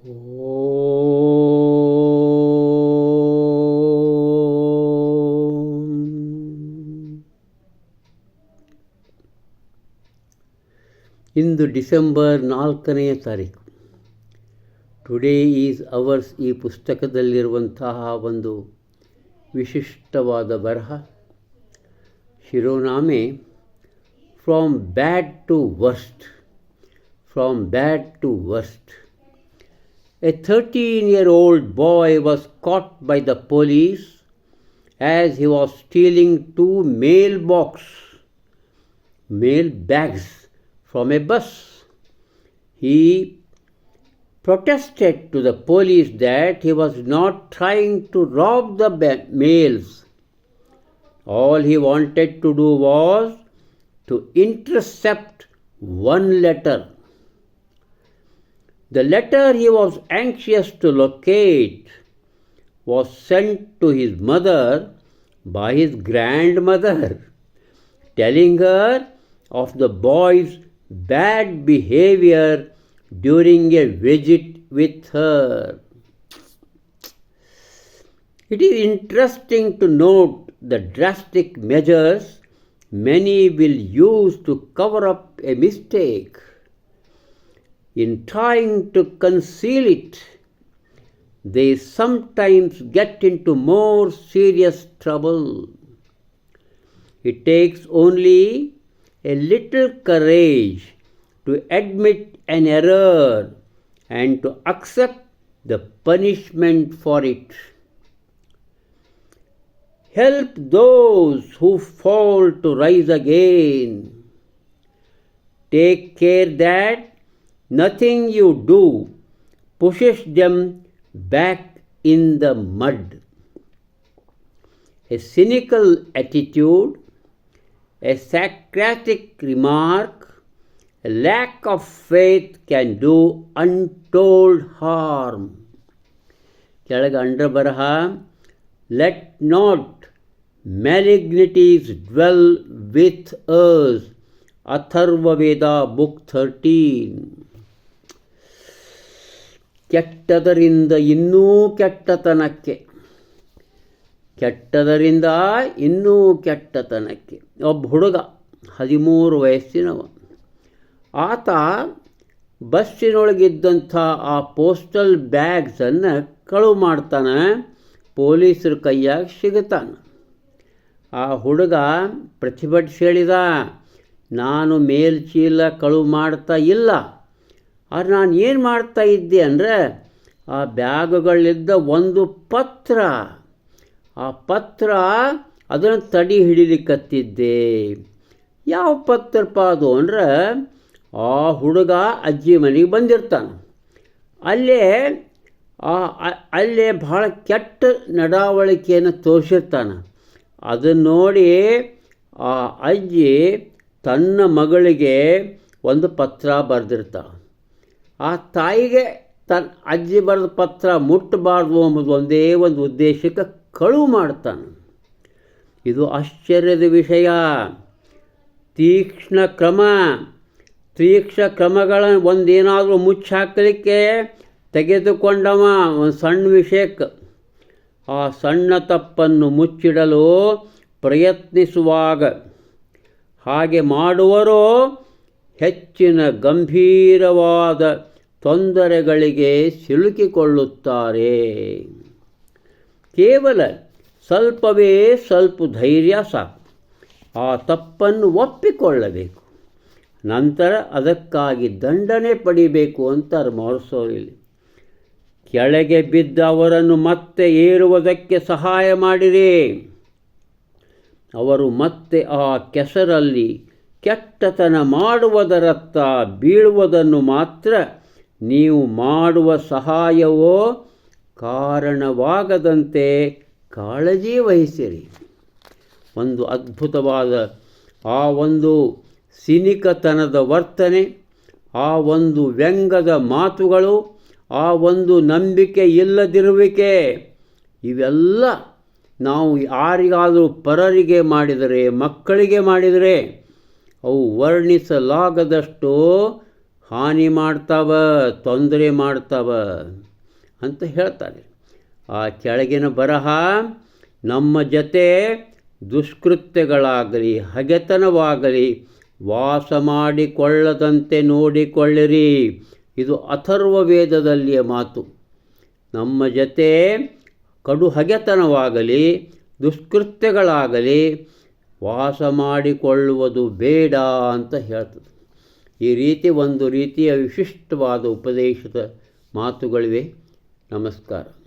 ಇಂದು December ನಾಲ್ಕನೆಯ ತಾರೀಕು. Today is ours ಈ ಪುಸ್ತಕದಲ್ಲಿರುವಂತಹ ಒಂದು ವಿಶಿಷ್ಟವಾದ ಬರಹ. ಶಿರೋನಾಮೆ from bad to worst from bad to worst a 13 year old boy was caught by the police as he was stealing two mailbox mail bags from a bus. He protested to the police that he was not trying to rob the ba- mails. All he wanted to do was to intercept one letter. The letter he was anxious to locate was sent to his mother by his grandmother telling her of the boy's bad behavior during a visit with her. It is interesting to note the drastic measures many will use to cover up a mistake. In trying to conceal it, they sometimes get into more serious trouble. It takes only a little courage to admit an error and to accept the punishment for it. Help those who fall to rise again. Take care that nothing you do pushes them back in the mud. A cynical attitude a sarcastic remark, a lack of faith can do untold harm. ಕೆಳಗೆ ಅಂಡ್ರ ಬರಹ let not malignities dwell with us Atharvaveda book thirteen ಕೆಟ್ಟದರಿಂದ ಇನ್ನೂ ಕೆಟ್ಟತನಕ್ಕೆ. ಕೆಟ್ಟದರಿಂದ ಇನ್ನೂ ಕೆಟ್ಟತನಕ್ಕೆ. ಒಬ್ಬ ಹುಡುಗ, ಹದಿಮೂರು ವಯಸ್ಸಿನವ ಆತ ಬಸ್ಸಿನೊಳಗಿದ್ದಂಥ ಆ ಪೋಸ್ಟಲ್ ಬ್ಯಾಗ್ಸನ್ನು ಕಳುವು ಮಾಡ್ತಾನೆ, ಪೊಲೀಸರ ಕೈಯಾಗ ಸಿಗುತ್ತಾನೆ. ಆ ಹುಡುಗ ಪ್ರತಿಭಟಿಸಿ ಹೇಳಿದ, ನಾನು ಮೇಲ್ಚೀಲ ಕಳುವು ಮಾಡ್ತಾ ಇಲ್ಲ. ಆದ್ರೆ ನಾನು ಏನು ಮಾಡ್ತಾ ಇದ್ದೆ ಅಂದರೆ ಆ ಬ್ಯಾಗುಗಳಿದ್ದ ಒಂದು ಪತ್ರ, ಆ ಪತ್ರ ಅದನ್ನು ತಡಿ ಹಿಡಿಲಿಕ್ಕತ್ತಿದ್ದೆ ಯಾವ ಪತ್ರಪ್ಪ ಅದು ಅಂದ್ರೆ ಆ ಹುಡುಗ ಅಜ್ಜಿ ಮನೆಗೆ ಬಂದಿರ್ತಾನೆ. ಅಲ್ಲೇ ಆ ಅಲ್ಲೇ ಭಾಳ ಕೆಟ್ಟ ನಡಾವಳಿಕೆಯನ್ನು ತೋರಿಸಿರ್ತಾನೆ. ಅದನ್ನು ನೋಡಿ ಆ ಅಜ್ಜಿ ತನ್ನ ಮಗಳಿಗೆ ಒಂದು ಪತ್ರ ಬರೆದಿರ್ತಾಳೆ. ಆ ತಾಯಿಗೆ ತನ್ನ ಅಜ್ಜಿ ಬರೆದ ಪತ್ರ ಮುಟ್ಟಬಾರ್ದು ಎಂಬುದು ಒಂದೇ ಒಂದು ಉದ್ದೇಶಕ್ಕೆ ಕಳುವು ಮಾಡ್ತಾನೆ. ಇದು ಆಶ್ಚರ್ಯದ ವಿಷಯ. ತೀಕ್ಷ್ಣ ಕ್ರಮ, ತೀಕ್ಷ್ಣ ಕ್ರಮಗಳ ಒಂದೇನಾದರೂ ಮುಚ್ಚಾಕಲಿಕ್ಕೆ ತೆಗೆದುಕೊಂಡವ ಒಂದು ಸಣ್ಣ ವಿಷಯಕ್ಕೆ. ಆ ಸಣ್ಣ ತಪ್ಪನ್ನು ಮುಚ್ಚಿಡಲು ಪ್ರಯತ್ನಿಸುವಾಗ ಹಾಗೆ ಮಾಡುವರು ಹೆಚ್ಚಿನ ಗಂಭೀರವಾದ ತೊಂದರೆಗಳಿಗೆ ಸಿಲುಕಿಕೊಳ್ಳುತ್ತಾರೆ. ಕೇವಲ ಸ್ವಲ್ಪವೇ ಸ್ವಲ್ಪ ಧೈರ್ಯ ಸಾಕು. ಆ ತಪ್ಪನ್ನು ಒಪ್ಪಿಕೊಳ್ಳಬೇಕು. ನಂತರ ಅದಕ್ಕಾಗಿ ದಂಡನೆ ಪಡಿಬೇಕು ಅಂತಾರೆ ಮಾರ್ಸೋರಿಲಿ ಕೆಳಗೆ ಬಿದ್ದ ಅವರನ್ನು ಮತ್ತೆ ಏರುವುದಕ್ಕೆ ಸಹಾಯ ಮಾಡಿರಿ. ಅವರು ಮತ್ತೆ ಆ ಕೆಸರಲ್ಲಿ ಕೆಟ್ಟತನ ಮಾಡುವುದರತ್ತ ಬೀಳುವುದನ್ನು ಮಾತ್ರ ನೀವು ಮಾಡುವ ಸಹಾಯವೋ ಕಾರಣವಾಗದಂತೆ ಕಾಳಜಿ ವಹಿಸಿರಿ. ಒಂದು ಅದ್ಭುತವಾದ, ಆ ಒಂದು ಸಿನಿಕತನದ ವರ್ತನೆ, ಆ ಒಂದು ವ್ಯಂಗದ ಮಾತುಗಳು, ಆ ಒಂದು ನಂಬಿಕೆ ಇಲ್ಲದಿರುವಿಕೆ, ಇವೆಲ್ಲ ನಾವು ಯಾರಿಗಾದರೂ ಪರರಿಗೆ ಮಾಡಿದರೆ, ಮಕ್ಕಳಿಗೆ ಮಾಡಿದರೆ, ಅವು ವರ್ಣಿಸಲಾಗದಷ್ಟು ಹಾನಿ ಮಾಡ್ತಾವ, ತೊಂದರೆ ಮಾಡ್ತಾವ ಅಂತ ಹೇಳ್ತಾರೆ. ಆ ಕೆಳಗಿನ ಬರಹ ನಮ್ಮ ಜೊತೆ ದುಷ್ಕೃತ್ಯಗಳಾಗಲಿ, ಹಗೆತನವಾಗಲಿ, ವಾಸ ಮಾಡಿಕೊಳ್ಳದಂತೆ ನೋಡಿಕೊಳ್ಳಿರಿ. ಇದು ಅಥರ್ವ ವೇದದಲ್ಲಿಯ ಮಾತು. ನಮ್ಮ ಜೊತೆ ಕಡು ಹಗೆತನವಾಗಲಿ, ದುಷ್ಕೃತ್ಯಗಳಾಗಲಿ, ವಾಸ ಮಾಡಿಕೊಳ್ಳುವುದು ಬೇಡ ಅಂತ ಹೇಳ್ತದೆ. ಈ ರೀತಿ ಒಂದು ರೀತಿಯ ವಿಶಿಷ್ಟವಾದ ಉಪದೇಶದ ಮಾತುಗಳಿವೆ. ನಮಸ್ಕಾರ.